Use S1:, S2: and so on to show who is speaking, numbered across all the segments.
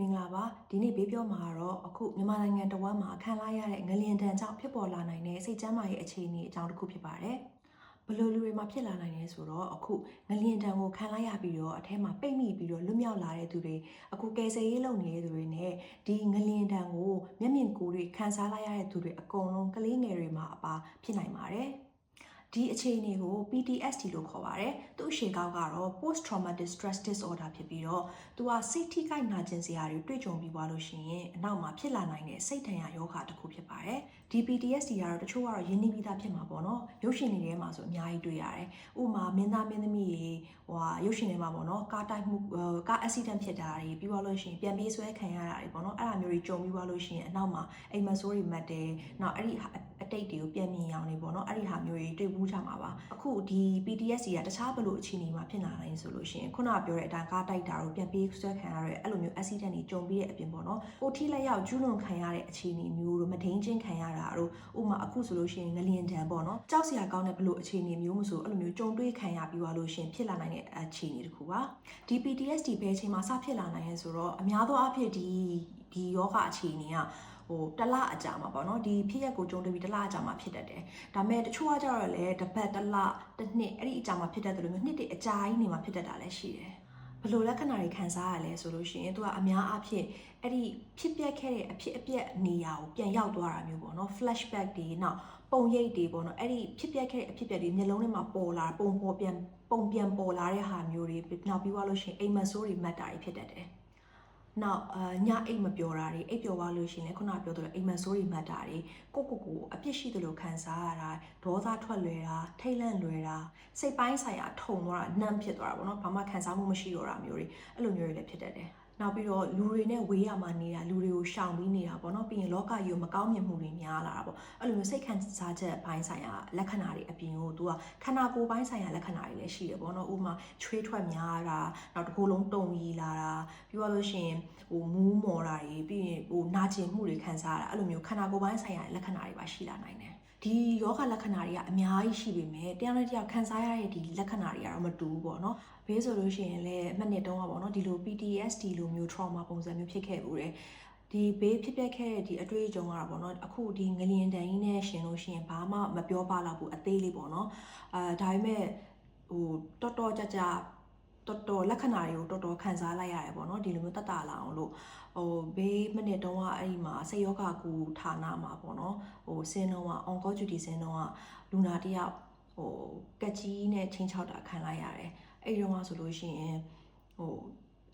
S1: မင်္ဂလာပါဒီနေ့ဘေးပြောမှာကတော့အခုမြန်မာနိုင်ငံတဝမ်းမှာခံလာရတဲ့ငလျင်တန်ကြောင့်ဖြစ်ပေါ်လာနိုင်တဲ့စိတ်ကျန်းမာရေးအခြေအနေအကြောင်းတစ်ခုဖြစ်ပါတယ်ဘယ်လိုလူတွေမှာဖြစ်လာနိုင်လဲဆိုတော့အခုငလျင်တန်ကိုခံလိုက်ရပြီးတော့အထဲမှာပိတ်မိပြီးတော့လွတ်မြောက်လာတဲ့သူတွေအခုကယ်ဆယ်ရေးလုပ်နေတဲ့သူတွေနဲ့ဒီငလျင်တန်ကိုမျက်မြင်ကိုယ်တွေခံစားလိုက်ရတဲ့သူတွေအကုန်လုံးကလေးငယ်တွေမှာအပါဖြစ်နိုင်ပါတယ် ဒီအခြေအနေကို PTSD လို့ခေါ်ပါတယ်။သူ့ရှေ့ကောက်ကတော့ post traumatic stress disorder ဖြစ်ပြီးတော့သူကစိတ်ထိခိုက်နာကျင်စရာတွေတွေ့ကြုံပြီးသွားလို့ရှိရင်အနောက်မှာဖြစ်လာနိုင်တဲ့စိတ်ဒဏ်ရာယောဂတစ်ခုဖြစ်ပါတယ်။ဒီ PTSD ကတော့တချို့ကတော့ရင်းနှီးပြီးသားဖြစ်မှာပေါ့နော်။ရုပ်ရှင်တွေထဲမှာဆိုအများကြီးတွေ့ရတယ်။ဥပမာမင်းသားမင်းသမီးတွေဟိုဟာရုပ်ရှင်တွေမှာပေါ့နော်။ကားတိုက်မှုအာကား accident ဖြစ်တာတွေပြီးသွားလို့ရှိရင်ပြန်ပြေးဆွဲခံရတာတွေပေါ့နော်။အဲ့ဒါမျိုးတွေကြုံပြီးသွားလို့ရှိရင်အနောက်မှာအိမ်မဆိုးတွေမှတ်တယ်။နောက်အဲ့ဒီအတိတ်တွေကိုပြန်မြင်အောင်နေပေါ့နော်။အဲ့ဒီဟာမျိုးတွေတွေ့ဘူးကြမှာပါ။အခုဒီ PTSD ကတခြားဘယ်လိုအခြေအနေမှာဖြစ်လာနိုင်ဆိုလို့ရှိရင်ခုနကပြောတဲ့အတိုင်းကားတိုက်တာတို့ပြန်ပြေးဆွဲခံရတဲ့အဲ့လိုမျိုး accident တွေကြုံပြီးတဲ့အပြင်ပေါ့နော်။ကိုထိလက်ရောက်ကျူးလွန်ခံရတဲ့အခြေအနေမျိုးတို့မဒိန်ချင်းခံရတာတို့ဥပမာအခုဆိုလို့ရှိရင်ငလျင်တံပေါ့နော်။ကြောက်စရာကောင်းတဲ့ဘယ်လိုအခြေအနေမျိုးမဆိုအဲ့လိုမျိုးကြုံတွေ့ခံရပြီးသွားလို့ရှိရင်ဖြစ်လာနိုင်တဲ့အခြေအနေတစ်ခုပါ။ဒီ PTSD ဘယ်အချိန်မှာစဖြစ်လာနိုင်လဲဆိုတော့အများသောအားဖြင့်ဒီဒီယောဂအခြေအနေကဟိုတစ်လအကြာမှာပေါ့နော်ဒီဖြစ်ရက်ကိုကြုံတွေ့ပြီးတစ်လအကြာမှာဖြစ်တတ်တယ်ဒါပေမဲ့တချို့ကကြတော့လေတစ်ပတ်တစ်လတစ်နှစ်အဲ့ဒီအကြာမှာဖြစ်တတ်တယ်လို့မျိုးနှစ်တည်းအကြာကြီးနေမှာဖြစ်တတ်တာလည်းရှိတယ် ဘယ်လိုလက္ခဏာတွေခံစားရလဲဆိုလို့ရှိရင်သူကအများအားဖြင့်အဲ့ဒီဖြစ်ပျက်ခဲ့တဲ့အဖြစ်အပျက်နေရာကိုပြန်ရောက်သွားတာမျိုးပေါ့နော် flashback တွေနောက်ပုံရိပ်တွေပေါ့နော်အဲ့ဒီဖြစ်ပျက်ခဲ့တဲ့အဖြစ်အပျက်တွေမျက်လုံးထဲမှာပေါ်လာပုံပေါ်ပြန်ပုံပြန်ပေါ်လာတဲ့ဟာမျိုးတွေနောက်ပြီးသွားလို့ရှိရင်အိမ်မဆိုးတွေမှတ်တာတွေဖြစ်တတ်တယ် နောက်အာညအိတ်မပြောတာတွေအိတ်ပြောသွားလို့ရှိရင်လည်းခုနပြောသလိုအိမ်မဆိုးတွေမှတ်တာတွေကိုကိုကိုအပြစ်ရှိသလိုခံစားရတာဒေါသထွက်လွယ်တာထိတ်လန့်လွယ်တာစိတ်ပိုင်းဆိုင်ရာထုံသွားတာနှမ်းဖြစ်သွားတာပေါ့နော်ဘာမှခံစားမှုမရှိတော့တာမျိုးတွေအဲ့လိုမျိုးတွေလည်းဖြစ်တတ်တယ် နောက်ပြီးတော့လူတွေနဲ့ဝေးရမှာနေတာလူတွေကိုရှောင်ပြီးနေတာပေါ့နော်ပြီးရင်လောကကြီးကိုမကောင်းမြင်မှုတွေများလာတာပေါ့အဲ့လိုမျိုးစိတ်ခံစားချက်ပိုင်းဆိုင်ရာလက္ခဏာတွေအပြင်ကိုသူကခန္ဓာကိုယ်ပိုင်းဆိုင်ရာလက္ခဏာတွေလည်းရှိတယ်ပေါ့နော်ဥပမာချွေးထွက်များတာနောက်တစ်ခုလုံးတုံရီလာတာပြီးတော့လို့ရှိရင်ဟိုမူးမော်တာတွေပြီးရင်ဟိုနာကျင်မှုတွေခံစားရတာအဲ့လိုမျိုးခန္ဓာကိုယ်ပိုင်းဆိုင်ရာလက္ခဏာတွေပါရှိလာနိုင်တယ် ဒီယောဂလက္ခဏာတွေကအများကြီးရှိပေမဲ့တယောက်နဲ့တယောက်ခံစားရတဲ့ဒီလက္ခဏာတွေကတော့မတူဘူးပေါ့နော်ဘေးဆိုလို့ရှိရင်လည်းမှတ်နှစ်တုံးကပေါ့နော်ဒီလို PTSD လိုမျိုး trauma ပုံစံမျိုးဖြစ်ခဲ့ဘူးတယ်ဒီဘေးဖြစ်ပျက်ခဲ့တဲ့ဒီအတွေ့အကြုံကတော့ပေါ့နော်အခုဒီငလျင်တန်ကြီးနဲ့ရှင်လို့ရှိရင်ဘာမှမပြောပါတော့ဘူးအသေးလေးပေါ့နော်အာဒါပေမဲ့ဟိုတော်တော်ကြကြ တော်တော်လက္ခဏာတွေကိုတော်တော်ခံစားလိုက်ရတယ်ပေါ့နော်ဒီလိုမျိုးတတ်တာလာအောင်လို့ဟိုဘေးမိနစ်တုန်းကအဲ့ဒီမှာစိတ်ယောဂကူဌာနမှာပေါ့နော်ဟိုစင်းတော့က on-call duty စင်းတော့ကလူနာတယောက်ဟိုကက်ကြီးနဲ့ချင်းချောက်တာခံလိုက်ရတယ်အဲ့ဒီတော့ကဆိုလို့ရှိရင်ဟို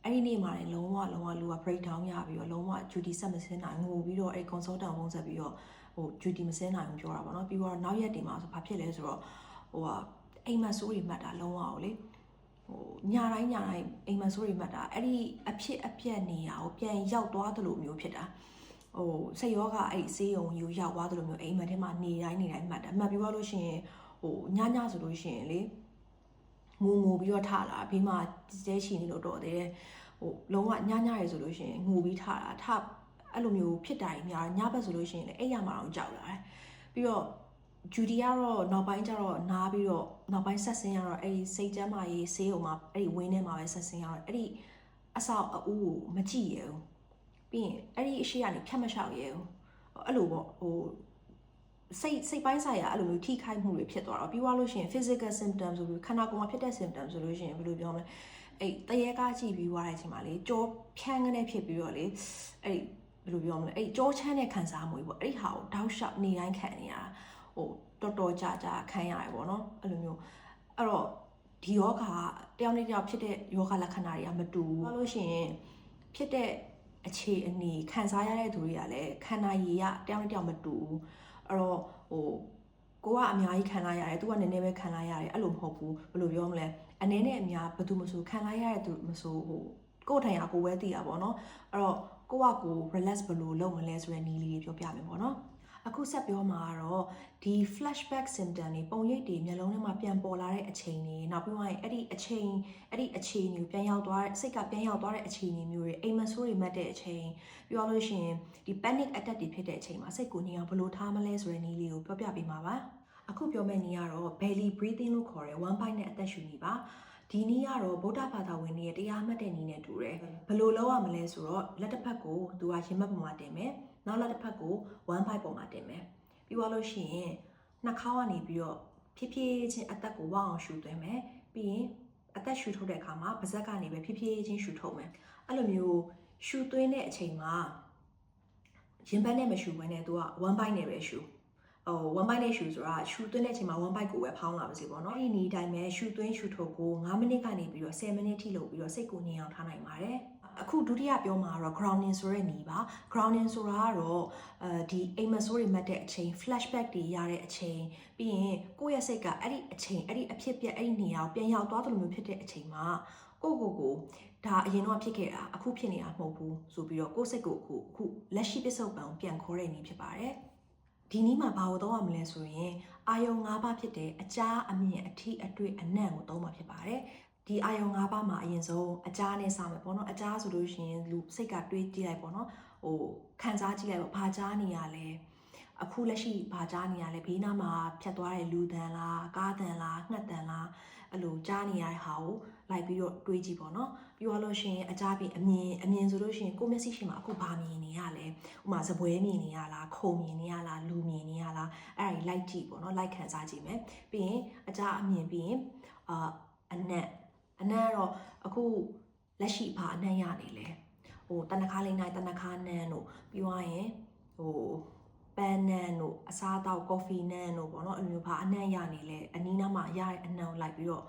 S1: အဲ့ဒီနေ့မှာလည်းလုံးဝလုံးဝလူက break down ရပြီးတော့လုံးဝ duty ဆက်မစင်းနိုင်ငိုပြီးတော့အဲ့ consultant ပုံဆက်ပြီးတော့ဟို duty မစင်းနိုင်ဘူးပြောတာပေါ့နော်ပြီးတော့နောက်ရက်တင်မှာဆိုဘာဖြစ်လဲဆိုတော့ဟိုကအိမ်မဆိုးတွေမှတ်တာလုံးဝကိုလေ ဟိုညာတိုင်းညာတိုင်းအိမ်မဆိုးတွေမှတ်တာအဲ့ဒီအဖြစ်အပျက်နေရကိုပြန်ရောက်သွားသလိုမျိုးဖြစ်တာဟိုစိတ်ရောဂါအဲ့ဆေးရုံယူရောက်သွားသလိုမျိုးအိမ်မက်ထဲမှာနေတိုင်းနေတိုင်းမှတ်တာမှတ်ပြီးတော့လို့ရှိရင်ဟိုညညဆိုလို့ရှိရင်လေငိုငိုပြီးတော့ထလာဘေးမှာကျဲချီနေလို့တော့တယ်ဟိုလုံးဝညညရေဆိုလို့ရှိရင်ငိုပြီးထတာထအဲ့လိုမျိုးဖြစ်တာကြီးများညဘက်ဆိုလို့ရှိရင်လည်းအဲ့ရမှာတော့ကြောက်လာတယ်ပြီးတော့ ဂျူဒီကတော့နောက်ပိုင်းကျတော့နားပြီးတော့နောက်ပိုင်းဆက်ဆင်းရတော့အဲ့ဒီစိတ်ကျမ်းမာရေးဆေးုံမှာအဲ့ဒီဝင်းထဲမှာပဲဆက်ဆင်းရတော့အဲ့ဒီအဆောက်အဦကိုမကြည့်ရဘူးပြီးရင်အဲ့ဒီအရှိကနေဖြတ်မလျှောက်ရဘူးအဲ့လိုပေါ့ဟိုစိတ်စိတ်ပိုင်းဆိုင်ရာအဲ့လိုမျိုးထိခိုက်မှုတွေဖြစ်သွားတော့ပြီးသွားလို့ရှိရင် physical symptoms ဆိုပြီးခန္ဓာကိုယ်မှာဖြစ်တဲ့ symptoms ဆိုလို့ရှိရင်ဘယ်လိုပြောမလဲအဲ့တရေကားကြည့်ပြီးသွားတဲ့အချိန်မှာလေကြောဖြန်းကနေဖြစ်ပြီးတော့လေအဲ့ဘယ်လိုပြောမလဲအဲ့ကြောချမ်းတဲ့ခံစားမှုပေါ့အဲ့ဒီဟာကိုတောက်လျှောက်နေတိုင်းခံနေရတာ ဟိုတော်တော်ကြာကြာခံရတယ်ပေါ့နော်အဲ့လိုမျိုးအဲ့တော့ဒီယောဂါတယောက်နဲ့တယောက်ဖြစ်တဲ့ယောဂလက္ခဏာတွေကမတူဘူးဘာလို့ရှိရင်ဖြစ်တဲ့အခြေအနေခံစားရတဲ့သူတွေကလည်းခန္ဓာရည်ကတယောက်နဲ့တယောက်မတူဘူးအဲ့တော့ဟိုကိုကအများကြီးခံလာရတယ်သူကနည်းနည်းပဲခံလာရတယ်အဲ့လိုမဟုတ်ဘူးဘယ်လိုပြောမလဲအနေနဲ့အများဘယ်သူမဆိုခံလာရတဲ့သူမဆိုဟိုကိုယ်ထိုင်ရကိုပဲသိတာပေါ့နော်အဲ့တော့ကိုကကို relax ဘယ်လိုလုပ်မလဲဆိုတဲ့နည်းလေးတွေပြောပြမယ်ပေါ့နော် အခုဆက်ပြောမှာကတော့ဒီ flashback symptom တွေပုံရိပ်တွေမျက်လုံးထဲမှာပြန်ပေါ်လာတဲ့အချိန်တွေနောက်ပြီးတော့အဲ့ဒီအချိန်အဲ့ဒီအခြေအနေကိုပြန်ရောက်သွားတဲ့စိတ်ကပြန်ရောက်သွားတဲ့အခြေအနေမျိုးတွေအိမ်မဆိုးတွေမှတ်တဲ့အချိန်ပြောလို့ရှိရင်ဒီ panic attack တွေဖြစ်တဲ့အချိန်မှာစိတ်ကိုညင်အောင်ဘယ်လိုထားမလဲဆိုတဲ့နည်းလေးကိုပြောပြပေးမှာပါအခုပြောမယ့်နည်းကတော့ belly breathing လို့ခေါ်တဲ့ one bite နဲ့အသက်ရှူနည်းပါဒီနည်းကတော့ဗုဒ္ဓဘာသာဝင်တွေရဲ့တရားမှတ်တဲ့နည်းနဲ့တူတယ်ဘယ်လိုလုပ်ရမလဲဆိုတော့လက်တစ်ဖက်ကိုသူကရင်ဘတ်ပေါ်မှာတင်မယ် နောက်လက်တစ်ဖက်ကို1 5ပေါ်မှာတင်မယ်ပြီးသွားလို့ရှိရင်နှာခေါင်းကနေပြီးတော့ဖြည်းဖြည်းချင်းအသက်ကိုဝအောင်ရှူသွင်းမယ်ပြီးရင်အသက်ရှူထုတ်တဲ့အခါမှာပါးစပ်ကနေပဲဖြည်းဖြည်းချင်းရှူထုတ်မယ်အဲ့လိုမျိုးရှူသွင်းတဲ့အချိန်မှာရင်ဘတ်နဲ့မရှူဘဲနဲ့သူက1 byte နဲ့ပဲရှူဟို1 byte နဲ့ရှူဆိုတာရှူသွင်းတဲ့အချိန်မှာ1 byte ကိုပဲဖောင်းလာပါစေပေါ့နော်အဲ့ဒီနေ့တိုင်းပဲရှူသွင်းရှူထုတ်ကို9မိနစ်ကနေပြီးတော့10မိနစ်ထိလုပ်ပြီးတော့စိတ်ကိုငြိမ်အောင်ထားနိုင်ပါတယ် အခုဒုတိယပြောမှာတော့ grounding ဆိုတဲ့နေပါ grounding ဆိုတာကတော့အဲဒီအိမ်မဆိုးတွေမှတ်တဲ့အချိန် flashback တွေရတဲ့အချိန်ပြီးရင်ကိုယ့်ရဲ့စိတ်ကအဲ့ဒီအချိန်အဲ့ဒီအဖြစ်ပြက်အဲ့ဒီနေရာကိုပြန်ရောက်သွားသလိုမျိုးဖြစ်တဲ့အချိန်မှာကိုယ့်ကိုယ်ကိုဒါအရင်တော့ဖြစ်ခဲ့တာအခုဖြစ်နေတာမဟုတ်ဘူးဆိုပြီးတော့ကိုယ့်စိတ်ကိုအခုအခုလက်ရှိပစ္စုပန်ကိုပြန်ခေါ်တဲ့နေဖြစ်ပါတယ်ဒီနည်းမှာဘာကိုသုံးရမလဲဆိုရင်အာယုံ၅ပါးဖြစ်တဲ့အကြားအမြင်အထိအတွေ့အနံ့ကိုသုံးမှာဖြစ်ပါတယ် ဒီအာယုံ၅ပါးမှာအရင်ဆုံးအကြားနဲ့စမယ်ပေါ့နော်အကြားဆိုလို့ရှိရင်လူစိတ်ကတွေးကြည့်လိုက်ပေါ့နော်ဟိုခံစားကြည့်လိုက်ပေါ့ဘာကြားနေရလဲအခုလက်ရှိဘာကြားနေရလဲဘေးနားမှာဖြတ်သွားတဲ့လူတန်လားကားတန်လားငှက်တန်လားအဲ့လိုကြားနေရတဲ့ဟာကိုလိုက်ပြီးတော့တွေးကြည့်ပေါ့နော်ပြီးသွားလို့ရှိရင်အကြားပြီးအမြင်အမြင်ဆိုလို့ရှိရင်ကိုမျက်စိရှိမှာအခုဘာမြင်နေရလဲဥမာစပွဲမြင်နေရလားခုံမြင်နေရလားလူမြင်နေရလားအဲ့ဒါကြီးလိုက်ကြည့်ပေါ့နော်လိုက်ခံစားကြည့်မယ်ပြီးရင်အကြားအမြင်ပြီးရင်အာအနက် အနက်ကတော့အခုလက်ရှိဘာအနက်ရနေလဲဟိုတနခါလေးနိုင်တနခါနန်းတို့ပြီးသွားရင်ဟိုပန်းနန်းတို့အစားအသောက်ကော်ဖီနန်းတို့ပေါ့နော်အဲ့လိုမျိုးဘာအနက်ရနေလဲအနီးနားမှာရတဲ့အနံကိုလိုက်ပြီးတော့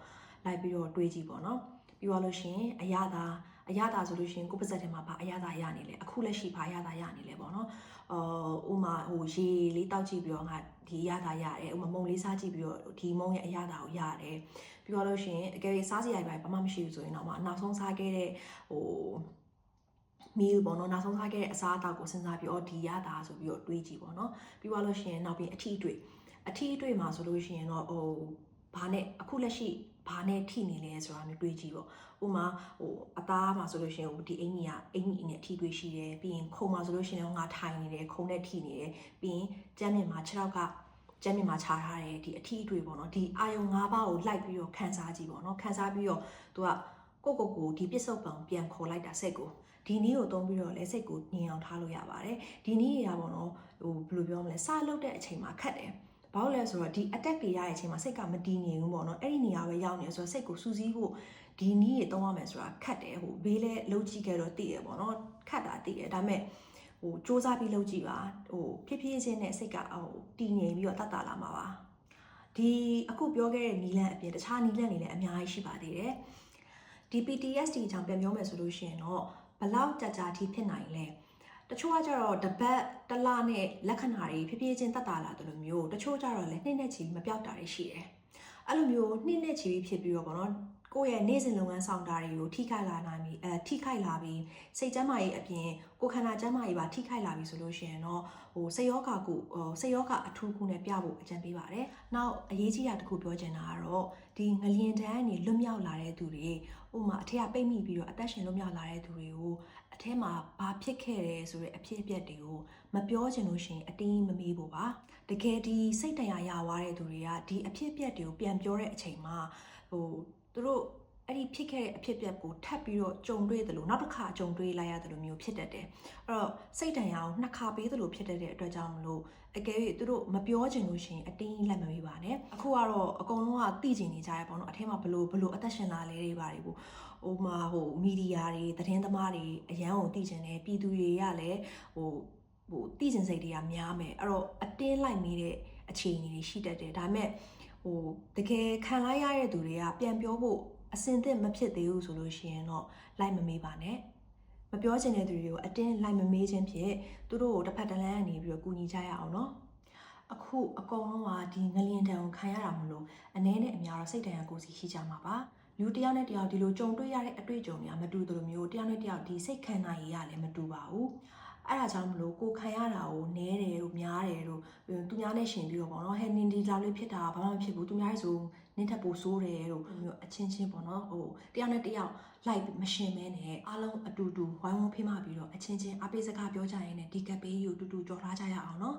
S1: လိုက်ပြီးတော့တွေးကြည့်ပေါ့နော်ပြီးသွားလို့ရှိရင်အရသာ အရသာဆိုလို့ရှိရင်ကိုယ်ပါဇက်ထဲမှာဘာအရသာရနေလဲအခုလက်ရှိဘာအရသာရနေလဲပေါ့နော်အော်ဥမာဟိုရေလေးတောက်ကြည့်ပြီးတော့ငါဒီအရသာရတယ်ဥမာမုံလေးစားကြည့်ပြီးတော့ဒီမုံရဲ့အရသာကိုရတယ်ပြီးသွားလို့ရှိရင်အကယ်၍စားစရာတွေဘာမှမရှိဘူးဆိုရင်တော့မှနောက်ဆုံးစားခဲ့တဲ့ဟိုမီးပေါ့နော်နောက်ဆုံးစားခဲ့တဲ့အစားအသောက်ကိုစဉ်းစားပြီးတော့ဒီရတာဆိုပြီးတော့တွေးကြည့်ပေါ့နော်ပြီးသွားလို့ရှိရင်နောက်ပြီးအထီးအတွေ့အထီးအတွေ့မှာဆိုလို့ရှိရင်တော့ဟိုဘာနဲ့အခုလက်ရှိ ဘာနဲ့ထိနေလဲဆိုတာမျိုးတွေးကြည့်ပေါ့ဥမာဟိုအသားမှာဆိုလို့ရှိရင်ဟိုဒီအင်ကြီးကအင်ကြီးနဲ့ထိတွေ့ရှိတယ်ပြီးရင်ခုံမှာဆိုလို့ရှိရင်ငါထိုင်နေတယ်ခုံနဲ့ထိနေတယ်ပြီးရင်ကြမ်းမြင်မှာ6ရောက်ကကျမ်းမြင်မှာခြားထားတယ်ဒီအထီးအတွေ့ပေါ့နော်ဒီအာယုံ၅ပါးကိုလိုက်ပြီးတော့ခန်းစားကြည့်ပေါ့နော်ခန်းစားပြီးတော့သူကကိုကိုကိုဒီပြစ္ဆုတ်ပံပြန်ခေါ်လိုက်တာစိတ်ကိုဒီနည်းကိုသုံးပြီးတော့လည်းစိတ်ကိုညင်အောင်ထားလို့ရပါတယ်ဒီနည်းတွေကပေါ့နော်ဟိုဘယ်လိုပြောမလဲစလုတ်တဲ့အချိန်မှာခက်တယ် ဘာလို့လဲဆိုတော့ဒီ attack တွေရတဲ့အချိန်မှာစိတ်ကမတည်ငြိမ်ဘူးပေါ့နော်အဲ့ဒီနေရာပဲရောက်နေဆိုတော့စိတ်ကိုစူးစီးဖို့ဒီနည်းတွေသုံးရမယ်ဆိုတာခက်တယ်ဟိုဘေးလဲလှုပ်ကြည့်ခဲ့တော့တည်ရပေါ့နော်ခက်တာတည်ရဒါပေမဲ့ဟိုစူးစမ်းပြီးလှုပ်ကြည့်ပါဟိုဖြည်းဖြည်းချင်းနဲ့စိတ်ကဟိုတည်ငြိမ်ပြီးတော့တတ်တာလာမှာပါဒီအခုပြောခဲ့တဲ့နီလန်အပြင်တခြားနီလန်တွေလည်းအများကြီးရှိပါသေးတယ်ဒီ PTSD အကြောင်းပြန်ပြောမယ်ဆိုလို့ရှိရင်တော့ဘလောက်ကြာကြာထိဖြစ်နိုင်လဲ တချို့ကကြတော့တပတ်တစ်လနဲ့လက္ခဏာတွေဖြည်းဖြည်းချင်းတက်တာလာတယ်လို့မျိုးတချို့ကြတော့လည်းနှစ်နဲ့ချီမပြောက်တာတွေရှိတယ်အဲ့လိုမျိုးနှစ်နဲ့ချီဖြစ်ပြီးတော့ဗောနော်ကိုယ့်ရဲ့နေ့စဉ်လုပ်ငန်းဆောင်တာတွေကိုထိခိုက်လာနိုင်ပြီအဲထိခိုက်လာပြီးစိတ်ကျန်းမာရေးအပြင်ကိုယ်ခန္ဓာကျန်းမာရေးပါထိခိုက်လာပြီဆိုလို့ရှိရင်တော့ဟိုစိတ်ယောဂကိုဟိုစိတ်ယောဂအထူးခုနဲ့ပြဖို့အကြံပေးပါတယ်။နောက်အရေးကြီးတာတစ်ခုပြောချင်တာကတော့ဒီငလျင်တန်းကနေလွတ်မြောက်လာတဲ့သူတွေဥမာအထက်ကပိတ်မိပြီးတော့အသက်ရှင်လွတ်မြောက်လာတဲ့သူတွေကို အထဲမှာဘာဖြစ်ခဲ့တယ်ဆိုတဲ့အဖြစ်အပျက်တွေကိုမပြောချင်လို့ရှိရင်အတင်းမမေးဖို့ပါတကယ်ဒီစိတ်တရားရသွားတဲ့သူတွေကဒီအဖြစ်အပျက်တွေကိုပြန်ပြောတဲ့အချိန်မှာဟိုသူတို့ အဲ့ဒီဖြစ်ခဲ့တဲ့အဖြစ်အပျက်ကိုထပ်ပြီးတော့ကြုံတွေ့တယ်လို့နောက်တစ်ခါကြုံတွေ့လိုက်ရတယ်လို့မျိုးဖြစ်တတ်တယ်အဲ့တော့စိတ်တန်ရာကိုနှစ်ခါပေးတယ်လို့ဖြစ်တတ်တဲ့အတွက်ကြောင့်မလို့အကယ်၍သူတို့မပြောချင်လို့ရှိရင်အတင်းလက်မမေးပါနဲ့အခုကတော့အကုန်လုံးကသိကျင်နေကြရပေါ့နော်အထဲမှာဘလို့ဘလို့အသက်ရှင်လာလဲတွေပါတွေပေါ့ဟိုမှာဟိုမီဒီယာတွေသတင်းသမားတွေအရန်ကိုသိကျင်တယ်ပြည်သူတွေကလည်းဟိုဟိုသိကျင်စိတ်တွေကများမယ်အဲ့တော့အတင်းလိုက်မေးတဲ့အခြေအနေတွေရှိတတ်တယ်ဒါပေမဲ့ဟိုတကယ်ခံလိုက်ရတဲ့သူတွေကပြန်ပြောဖို့ အစင်သင့်မဖြစ်သေးဘူးဆိုလို့ရှိရင်တော့လိုက်မမေးပါနဲ့မပြောချင်တဲ့သူတွေကိုအတင်းလိုက်မမေးခြင်းဖြင့်သူတို့ကိုတစ်ဖက်တစ်လမ်းကနေပြီးတော့ကူညီကြရအောင်နော်အခုအကုန်လုံးကဒီငလျင်တံကိုခံရတာမလို့အနည်းနဲ့အများတော့စိတ်တန်ရာကိုယ်စီရှိကြမှာပါလူတစ်ယောက်နဲ့တစ်ယောက်ဒီလိုကြုံတွေ့ရတဲ့အတွေ့အကြုံတွေကမတူသလိုမျိုးတစ်ယောက်နဲ့တစ်ယောက်ဒီစိတ်ခံနိုင်ရလည်းမတူပါဘူး အဲ့ဒါကြောင့်မလို့ကိုခံရတာကိုနဲတယ်လို့များတယ်လို့သူများနဲ့ရှင်ပြီးတော့ပေါ့နော်ဟဲ့နင်ဒီလောက်လေးဖြစ်တာဘာမှမဖြစ်ဘူးသူများဆိုနင်းထပ်ပိုဆိုးတယ်လို့မျိုးအချင်းချင်းပေါ့နော်ဟိုတယောက်နဲ့တယောက်လိုက်မရှင်မဲနဲ့အားလုံးအတူတူဝိုင်းဝန်းဖိမပြီးတော့အချင်းချင်းအပိစကားပြောကြရင်းနဲ့ဒီကပ်ပေးကိုတူတူကြော်ထားကြရအောင်နော်